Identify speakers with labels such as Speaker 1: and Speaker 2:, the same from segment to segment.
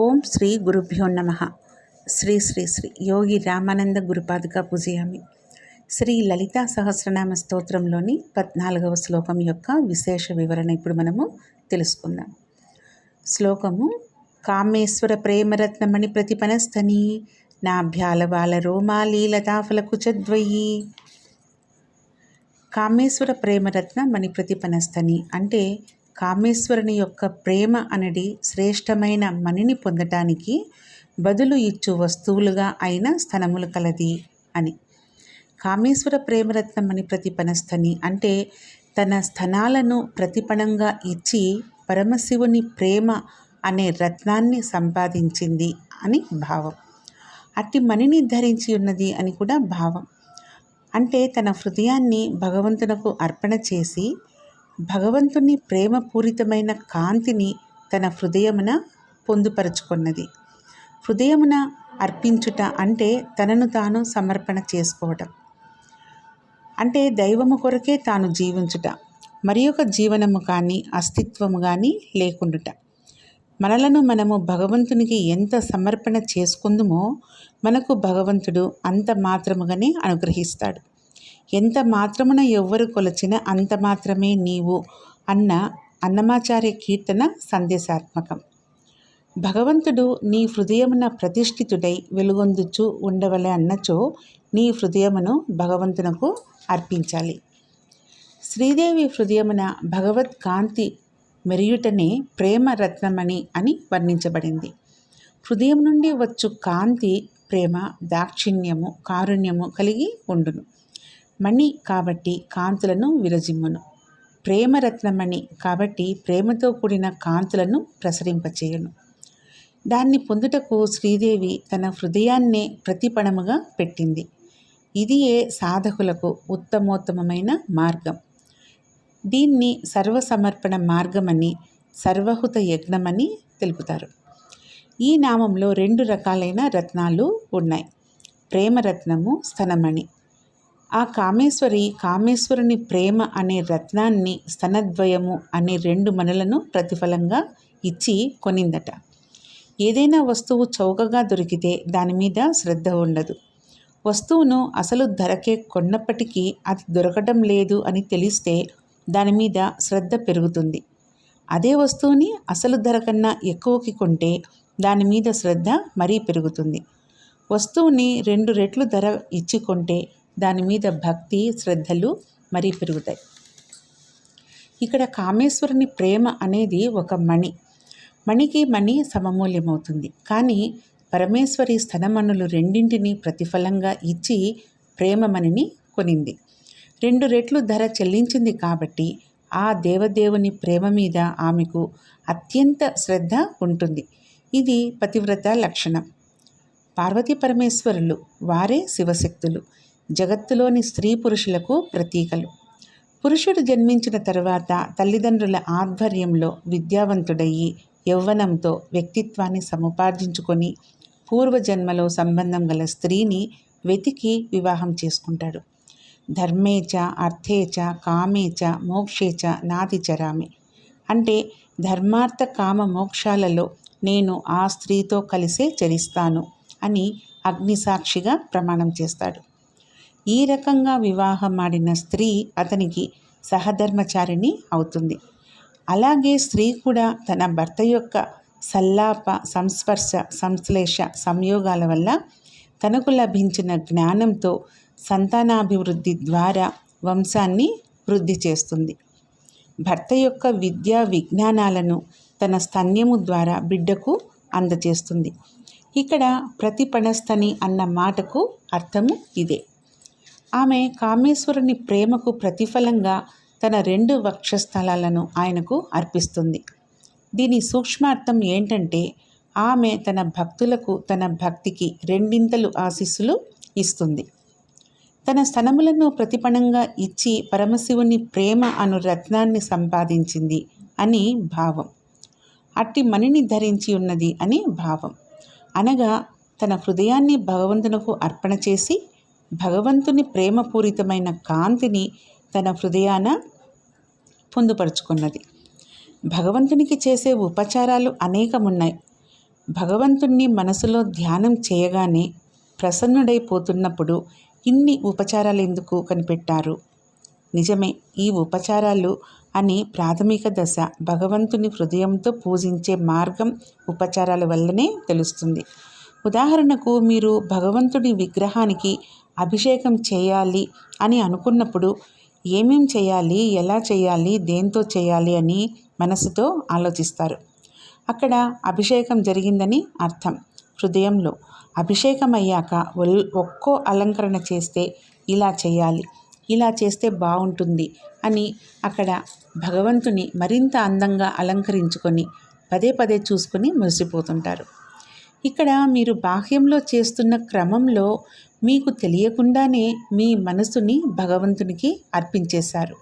Speaker 1: ఓం శ్రీ గురుభ్యో నమ. శ్రీ శ్రీ శ్రీ యోగి రామానంద గురుపాదుక పూజయామి. శ్రీ లలితా సహస్రనామ స్తోత్రంలోని పద్నాలుగవ శ్లోకం యొక్క విశేష వివరణ ఇప్పుడు మనము తెలుసుకుందాం. శ్లోకము కామేశ్వర ప్రేమరత్నమణి ప్రతిపనస్తని నాభ్యాల బాల రోమాలి లతాఫల కుచద్వయి కామేశ్వర ప్రేమరత్న మణి ప్రతిపనస్తని అంటే కామేశ్వరుని యొక్క ప్రేమ అనేది శ్రేష్టమైన మణిని పొందటానికి బదులు ఇచ్చు వస్తువులుగా అయిన స్థనములు కలది అని. కామేశ్వర ప్రేమరత్నమని ప్రతిపనస్థని అంటే తన స్థనాలను ప్రతిపణంగా ఇచ్చి పరమశివుని ప్రేమ అనే రత్నాన్ని సంపాదించింది అని భావం. అట్టి మణిని ధరించి ఉన్నది అని కూడా భావం. అంటే తన హృదయాన్ని భగవంతునకు అర్పణ చేసి భగవంతుని ప్రేమపూరితమైన కాంతిని తన హృదయమున పొందుపరుచుకున్నది. హృదయమున అర్పించుట అంటే తనను తాను సమర్పణ చేసుకోవటం. అంటే దైవము కొరకే తాను జీవించుట మరి ఒక జీవనము కానీ అస్తిత్వము కానీ లేకుండుట. మనలను మనము భగవంతునికి ఎంత సమర్పణ చేసుకుందుమో మనకు భగవంతుడు అంత మాత్రముగానే అనుగ్రహిస్తాడు. ఎంత మాత్రమున ఎవ్వరు కొలచిన అంత మాత్రమే నీవు అన్న అన్నమాచార్య కీర్తన సందేశాత్మకం. భగవంతుడు నీ హృదయమున ప్రతిష్ఠితుడై వెలుగొందుచు ఉండవలే అన్నచో నీ హృదయమును భగవంతునకు అర్పించాలి. శ్రీదేవి హృదయమున భగవత్ కాంతి మెరియుటనే ప్రేమ రత్నమణి అని వర్ణించబడింది. హృదయం నుండి వచ్చు కాంతి ప్రేమ దాక్షిణ్యము కారుణ్యము కలిగి ఉండును. మణి కాబట్టి కాంతులను విరజిమ్మును. ప్రేమరత్నమణి కాబట్టి ప్రేమతో కూడిన కాంతులను ప్రసరింపచేయను. దాన్ని పొందుటకు శ్రీదేవి తన హృదయాన్నే ప్రతిపణముగా పెట్టింది. ఇది ఏ సాధకులకు ఉత్తమోత్తమమైన మార్గం. దీన్ని సర్వసమర్పణ మార్గమని సర్వహుత యజ్ఞమని తెలుపుతారు. ఈ నామంలో రెండు రకాలైన రత్నాలు ఉన్నాయి. ప్రేమరత్నము స్తనమణి. ఆ కామేశ్వరి కామేశ్వరుని ప్రేమ అనే రత్నాన్ని స్తనద్వయము అనే రెండు మనులను ప్రతిఫలంగా ఇచ్చి కొనిందట. ఏదైనా వస్తువు చౌకగా దొరికితే దాని మీద శ్రద్ధ ఉండదు. వస్తువును అసలు ధరకే కొన్నప్పటికీ అది దొరకడం లేదు అని తెలిస్తే దాని మీద శ్రద్ధ పెరుగుతుంది. అదే వస్తువుని అసలు ధర కన్నా ఎక్కువకి కొంటే దాని మీద శ్రద్ధ మరీ పెరుగుతుంది. వస్తువుని రెండు రెట్లు ధర ఇచ్చి కొంటే దాని మీద భక్తి శ్రద్ధలు మరీ పెరుగుతాయి. ఇక్కడ కామేశ్వరుని ప్రేమ అనేది ఒక మణి. మణికి మణి సమమూల్యమవుతుంది. కానీ పరమేశ్వరి స్థనమణులు రెండింటిని ప్రతిఫలంగా ఇచ్చి ప్రేమమణిని కొనింది. రెండు రెట్లు ధర చెల్లించింది కాబట్టి ఆ దేవదేవుని ప్రేమ మీద ఆమెకు అత్యంత శ్రద్ధ ఉంటుంది. ఇది పతివ్రత లక్షణం. పార్వతీ పరమేశ్వరులు వారే శివశక్తులు. జగత్తులోని స్త్రీ పురుషులకు ప్రతీకలు. పురుషుడు జన్మించిన తరువాత తల్లిదండ్రుల ఆధ్వర్యంలో విద్యావంతుడయ్యి యౌవనంతో వ్యక్తిత్వాన్ని సముపార్జించుకొని పూర్వజన్మలో సంబంధం గల స్త్రీని వెతికి వివాహం చేసుకుంటాడు. ధర్మేచ అర్థేచ కామేచ మోక్షేచ నాది చరామి. అంటే ధర్మార్థ కామ మోక్షాలలో నేను ఆ స్త్రీతో కలిసే చరిస్తాను అని అగ్నిసాక్షిగా ప్రమాణం చేస్తాడు. ఈ రకంగా వివాహం ఆడిన స్త్రీ అతనికి సహధర్మచారిణి అవుతుంది. అలాగే స్త్రీ కూడా తన భర్త యొక్క సల్లాప సంస్పర్శ సంశ్లేష సంయోగాల వల్ల తనకు లభించిన జ్ఞానంతో సంతానాభివృద్ధి ద్వారా వంశాన్ని వృద్ధి చేస్తుంది. భర్త యొక్క విద్యా విజ్ఞానాలను తన స్తన్యము ద్వారా బిడ్డకు అందజేస్తుంది ఇక్కడ ప్రతిపణస్థని అన్న మాటకు అర్థము ఇదే. ఆమె కామేశ్వరుని ప్రేమకు ప్రతిఫలంగా తన రెండు వక్షస్థలాలను ఆయనకు అర్పిస్తుంది. దీని సూక్ష్మార్థం ఏంటంటే ఆమె తన భక్తులకు తన భక్తికి రెండింతలు ఆశీస్సులు ఇస్తుంది. తన స్థనములను ప్రతిపణంగా ఇచ్చి పరమశివుని ప్రేమ అను రత్నాన్ని సంపాదించింది అని భావం. అట్టి మణిని ధరించి ఉన్నది అని భావం. అనగా తన హృదయాన్ని భగవంతునకు అర్పణ చేసి భగవంతుని ప్రేమపూరితమైన కాంతిని తన హృదయాన పొందుపరుచుకున్నది. భగవంతునికి చేసే ఉపచారాలు అనేకమున్నాయి. భగవంతుణ్ణి మనసులో ధ్యానం చేయగానే ప్రసన్నుడైపోతున్నప్పుడు ఇన్ని ఉపచారాలు ఎందుకు కనిపెట్టారు? నిజమే ఈ ఉపచారాలు అని ప్రాథమిక దశ భగవంతుని హృదయంతో పూజించే మార్గం ఉపచారాల వల్లనే తెలుస్తుంది. ఉదాహరణకు మీరు భగవంతుడి విగ్రహానికి అభిషేకం చేయాలి అని అనుకున్నప్పుడు ఏమేం చేయాలి ఎలా చేయాలి దేంతో చేయాలి అని మనసుతో ఆలోచిస్తారు. అక్కడ అభిషేకం జరిగిందని అర్థం. హృదయంలో అభిషేకం అయ్యాక ఒక్కో అలంకరణ చేస్తే ఇలా చేయాలి ఇలా చేస్తే బాగుంటుంది అని అక్కడ భగవంతుని మరింత అందంగా అలంకరించుకొని పదే పదే చూసుకొని మురిసిపోతుంటారు. ఇక్కడ మీరు బాహ్యంలో చేస్తున్న క్రమంలో మీకు తెలియకుండానే మీ మనసుని భగవంతునికి అర్పించేశారు.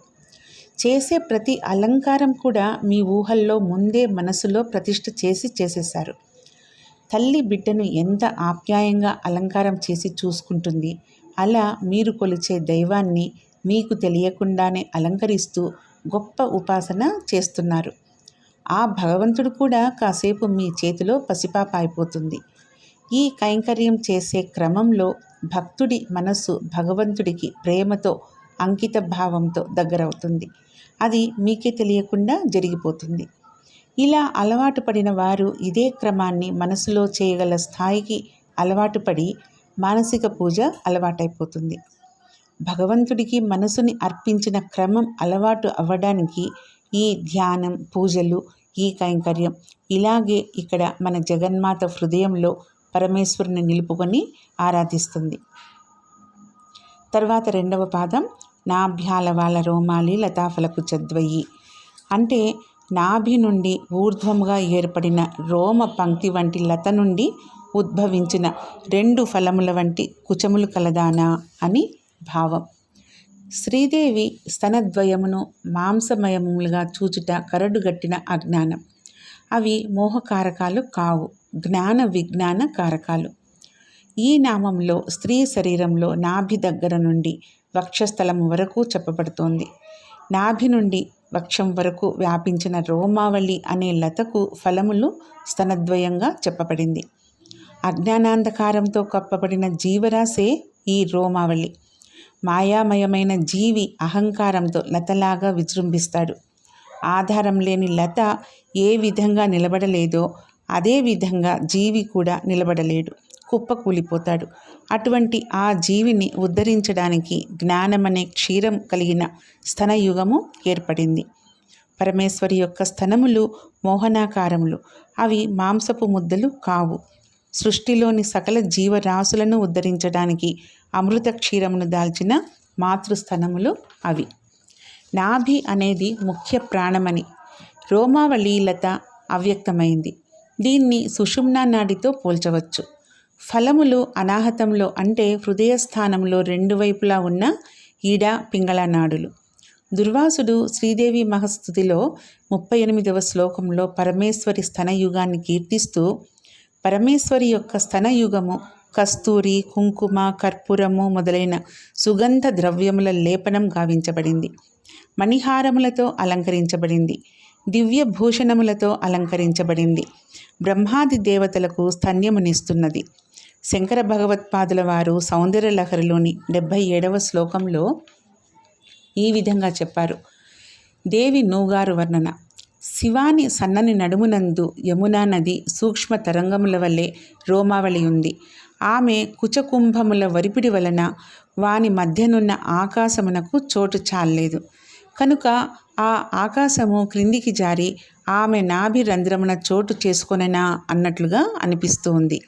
Speaker 1: చేసే ప్రతి అలంకారం కూడా మీ ఊహల్లో ముందే మనసులో ప్రతిష్ఠ చేసి చేసేశారు. తల్లి బిడ్డను ఎంత ఆప్యాయంగా అలంకారం చేసి చూసుకుంటుంది అలా మీరు కొలిచే దైవాన్ని మీకు తెలియకుండానే అలంకరిస్తూ గొప్ప ఉపాసన చేస్తున్నారు. ఆ భగవంతుడు కూడా కాసేపు మీ చేతిలో పసిపాప అయిపోతుంది. ఈ కైంకర్యం చేసే క్రమంలో భక్తుడి మనస్సు భగవంతుడికి ప్రేమతో అంకిత భావంతో దగ్గరవుతుంది. అది మీకే తెలియకుండా జరిగిపోతుంది. ఇలా అలవాటు పడిన వారు ఇదే క్రమాన్ని మనసులో చేయగల స్థాయికి అలవాటు పడి మానసిక పూజ అలవాటైపోతుంది. భగవంతుడికి మనసుని అర్పించిన క్రమం అలవాటు అవ్వడానికి ఈ ధ్యానం పూజలు ఈ కైంకర్యం ఇలాగే ఇక్కడ మన జగన్మాత హృదయంలో పరమేశ్వరుని నిలుపుకొని ఆరాధిస్తుంది. తర్వాత రెండవ పాదం నాభ్యాలవాల రోమాలి లతాఫలకు చద్వయి. అంటే నాభి నుండి ఊర్ధ్వముగా ఏర్పడిన రోమ పంక్తి వంటి లత నుండి ఉద్భవించిన రెండు ఫలముల వంటి కుచములు కలదానా అని భావం. శ్రీదేవి స్తనద్వయమును మాంసమయములుగా చూచుట కరడుగట్టిన అజ్ఞానం. అవి మోహకారకాలు కావు జ్ఞాన విజ్ఞాన కారకాలు. ఈ నామంలో స్త్రీ శరీరంలో నాభి దగ్గర నుండి వక్షస్థలం వరకు చెప్పబడుతోంది. నాభి నుండి వక్షం వరకు వ్యాపించిన రోమావళి అనే లతకు ఫలములు స్తనద్వయంగా చెప్పబడింది. అజ్ఞానాంధకారంతో కప్పబడిన జీవరాశే ఈ రోమావళి. మాయామయమైన జీవి అహంకారంతో లతలాగా విజృంభిస్తాడు. ఆధారం లేని లత ఏ విధంగా నిలబడలేదో అదే విధంగా జీవి కూడా నిలబడలేడు. కుప్పకూలిపోతాడు అటువంటి ఆ జీవిని ఉద్ధరించడానికి జ్ఞానమనే క్షీరం కలిగిన స్థనయుగము ఏర్పడింది. పరమేశ్వరి యొక్క స్థనములు మోహనాకారములు. అవి మాంసపు ముద్దలు కావు. సృష్టిలోని సకల జీవరాశులను ఉద్ధరించడానికి అమృత క్షీరమును దాల్చిన మాతృస్థనములు అవి. నాభి అనేది ముఖ్య ప్రాణమని రోమావళీలత అవ్యక్తమైంది. దీన్ని సుషుమ్నా నాడితో పోల్చవచ్చు. ఫలములు అనాహతంలో అంటే హృదయస్థానంలో రెండు వైపులా ఉన్న ఈడ పింగళ నాడులు. దుర్వాసుడు శ్రీదేవి మహస్థుతిలో ముప్పై ఎనిమిదవ శ్లోకంలో పరమేశ్వరి స్తనయుగాన్ని కీర్తిస్తూ పరమేశ్వరి యొక్క స్తనయుగము కస్తూరి కుంకుమ కర్పూరము మొదలైన సుగంధ ద్రవ్యముల లేపనం గావించబడింది. మణిహారములతో అలంకరించబడింది. దివ్య భూషణములతో అలంకరించబడింది. బ్రహ్మాది దేవతలకు స్తన్యమునిస్తున్నది శంకర భగవత్పాదుల వారు సౌందర్యలహరిలోని డెబ్భై ఏడవ శ్లోకంలో ఈ విధంగా చెప్పారు. దేవి నూగారు వర్ణన. శివాని సన్నని నడుమునందు యమునా నది సూక్ష్మ తరంగముల వల్లే రోమావళి ఉంది. ఆమె కుచకుంభముల వరిపిడి వలన వాని మధ్యనున్న ఆకాశమునకు చోటు చాలలేదు. కనుక ఆ ఆకాశము క్రిందికి జారి ఆమె నాభి రంధ్రమున చోటు చేసుకొననా అన్నట్లుగా అనిపిస్తూ ఉంది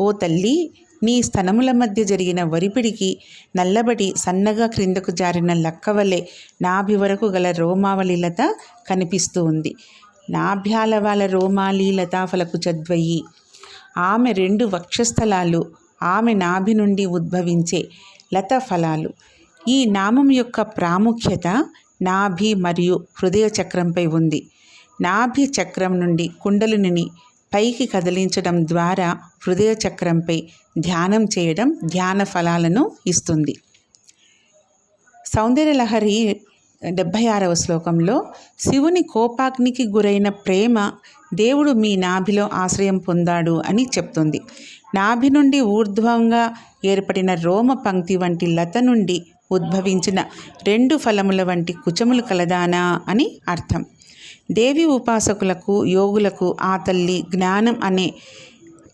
Speaker 1: ఓ తల్లి నీ స్తనముల మధ్య జరిగిన వరిపిడికి నల్లబడి సన్నగా క్రిందకు జారిన లక్కవలే నాభి వరకు గల రోమావళిలత కనిపిస్తూ ఉంది నాభ్యాలవాల రోమాలీలత ఫలకు చద్వయి ఆమె రెండు వక్షస్థలాలు ఆమె నాభి నుండి ఉద్భవించే లత ఫలాలు ఈ నామం యొక్క ప్రాముఖ్యత నాభి మరియు హృదయ చక్రంపై ఉంది. నాభి చక్రం నుండి కుండలిని పైకి కదిలించడం ద్వారా హృదయ చక్రంపై ధ్యానం చేయడం ధ్యాన ఫలాలను ఇస్తుంది. సౌందర్యలహరి డెబ్భై ఆరవ శ్లోకంలో శివుని కోపాగ్నికి గురైన ప్రేమ దేవుడు మీ నాభిలో ఆశ్రయం పొందాడు అని చెప్తుంది. నాభి నుండి ఊర్ధ్వంగా ఏర్పడిన రోమ పంక్తి వంటి లత నుండి ఉద్భవించిన రెండు ఫలముల వంటి కుచములు కలదానా అని అర్థం. దేవి ఉపాసకులకు యోగులకు ఆ తల్లి జ్ఞానం అనే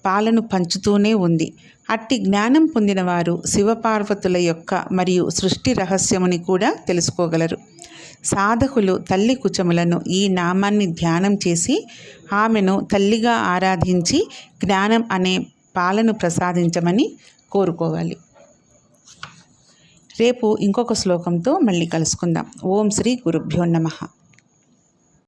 Speaker 1: పాలను పంచుతూనే ఉంది. అట్టి జ్ఞానం పొందినవారు శివపార్వతుల యొక్క మరియు సృష్టి రహస్యముని కూడా తెలుసుకోగలరు. సాధకులు తల్లి కుచములను ఈ నామాన్ని ధ్యానం చేసి ఆమెను తల్లిగా ఆరాధించి జ్ఞానం అనే పాలను ప్రసాదించమని కోరుకోవాలి. రేపు ఇంకొక శ్లోకంతో మళ్ళీ కలుసుకుందాం. ఓం శ్రీ గురుభ్యో నమః.